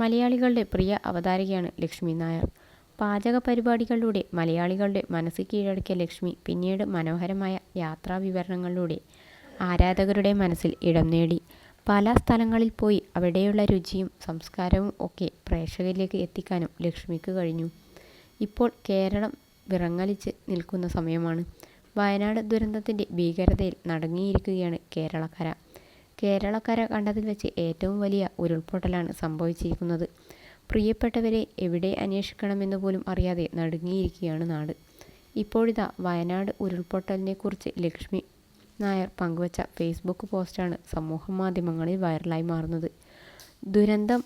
മലയാളികളുടെ പ്രിയ അവതാരകയാണ് ലക്ഷ്മി നായർ. പാചക പരിപാടികളിലൂടെ മലയാളികളുടെ മനസ്സ് കീഴടക്കിയ ലക്ഷ്മി പിന്നീട് മനോഹരമായ യാത്രാ വിവരണങ്ങളിലൂടെ ആരാധകരുടെ മനസ്സിൽ ഇടം നേടി. പല സ്ഥലങ്ങളിൽ പോയി അവിടെയുള്ള രുചിയും സംസ്കാരവും ഒക്കെ പ്രേക്ഷകരിലേക്ക് എത്തിക്കാനും ലക്ഷ്മിക്ക് കഴിഞ്ഞു. ഇപ്പോൾ കേരളം വിറങ്ങലിച്ച് നിൽക്കുന്ന സമയമാണ്. വയനാട് ദുരന്തത്തിന്റെ ഭീകരതയിൽ നടങ്ങിയിരിക്കുകയാണ് കേരളക്കര. കേരളക്കര കണ്ടതിൽ വെച്ച് ഏറ്റവും വലിയ ഉരുൾപൊട്ടലാണ് സംഭവിച്ചിരിക്കുന്നത്. പ്രിയപ്പെട്ടവരെ എവിടെ അന്വേഷിക്കണമെന്ന് പോലും അറിയാതെ നടുങ്ങിയിരിക്കുകയാണ് നാട്. ഇപ്പോഴിതാ വയനാട് ഉരുൾപൊട്ടലിനെക്കുറിച്ച് ലക്ഷ്മി നായർ പങ്കുവച്ച ഫേസ്ബുക്ക് പോസ്റ്റാണ് സമൂഹ മാധ്യമങ്ങളിൽ വൈറലായി മാറുന്നത്. ദുരന്തം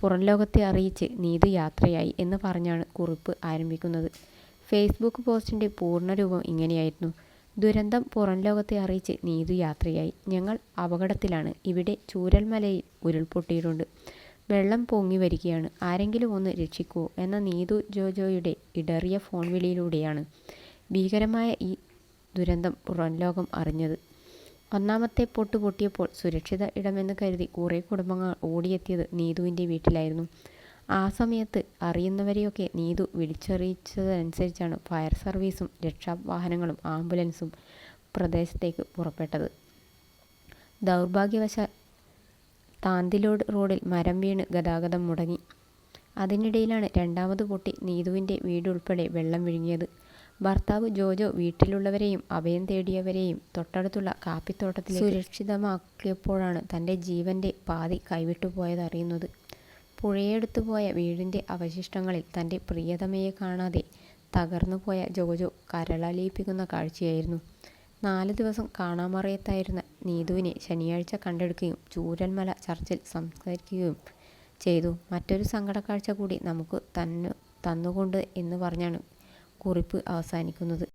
പുറം ലോകത്തെ അറിയിച്ച് നീതി യാത്രയായി എന്ന് പറഞ്ഞാണ് കുറിപ്പ് ആരംഭിക്കുന്നത്. ഫേസ്ബുക്ക് പോസ്റ്റിന്റെ പൂർണരൂപം ഇങ്ങനെയായിരുന്നു. ദുരന്തം പുറം ലോകത്തെ അറിയിച്ച് നീതു യാത്രയായി. ഞങ്ങൾ അപകടത്തിലാണ്. ഇവിടെ ചൂരൽമലയിൽ ഉരുൾപൊട്ടിയിട്ടുണ്ട്. വെള്ളം പൊങ്ങി വരികയാണ്. ആരെങ്കിലും ഒന്ന് രക്ഷിക്കുമോ എന്ന നീതു ജോജോയുടെ ഇടറിയ ഫോൺ വിളിയിലൂടെയാണ് ഭീകരമായ ഈ ദുരന്തം പുറം ലോകം അറിഞ്ഞത്. ഒന്നാമത്തെ പൊട്ട് പൊട്ടിയപ്പോൾ സുരക്ഷിത ഇടമെന്ന് കരുതി കുറേ കുടുംബങ്ങൾ ഓടിയെത്തിയത് നീതുവിന്റെ വീട്ടിലായിരുന്നു. ആ സമയത്ത് അറിയുന്നവരെയൊക്കെ നീതു വിളിച്ചറിയിച്ചതനുസരിച്ചാണ് ഫയർ സർവീസും രക്ഷാവാഹനങ്ങളും ആംബുലൻസും പ്രദേശത്തേക്ക് പുറപ്പെട്ടത്. ദൗർഭാഗ്യവശാൽ താന്തിലോഡ് റോഡിൽ മരം വീണ് ഗതാഗതം മുടങ്ങി. അതിനിടയിലാണ് രണ്ടാമത് പൊട്ടി നീതുവിന്റെ വീടുൾപ്പെടെ വെള്ളം വിഴുങ്ങിയത്. ഭർത്താവ് ജോജോ വീട്ടിലുള്ളവരെയും അഭയം തേടിയവരെയും തൊട്ടടുത്തുള്ള കാപ്പിത്തോട്ടത്തിൽ സുരക്ഷിതമാക്കിയപ്പോഴാണ് തന്റെ ജീവന്റെ പാതി കൈവിട്ടുപോയതറിയുന്നത്. പുഴയെടുത്തു പോയ വീടിന്റെ അവശിഷ്ടങ്ങളിൽ തന്റെ പ്രിയതമയെ കാണാതെ തകർന്നുപോയ ജോജോ കരളലിയിപ്പിക്കുന്ന കാഴ്ചയായിരുന്നു. നാല് ദിവസം കാണാമറയത്തായിരുന്ന നീതുവിനെ ശനിയാഴ്ച കണ്ടെടുക്കുകയും ചൂരന്മല ചർച്ചിൽ സംസ്കരിക്കുകയും ചെയ്തു. മറ്റൊരു സങ്കടക്കാഴ്ച കൂടി നമുക്ക് തന്നു തന്നുകൊണ്ട് എന്ന് പറഞ്ഞാണ് കുറിപ്പ് അവസാനിക്കുന്നത്.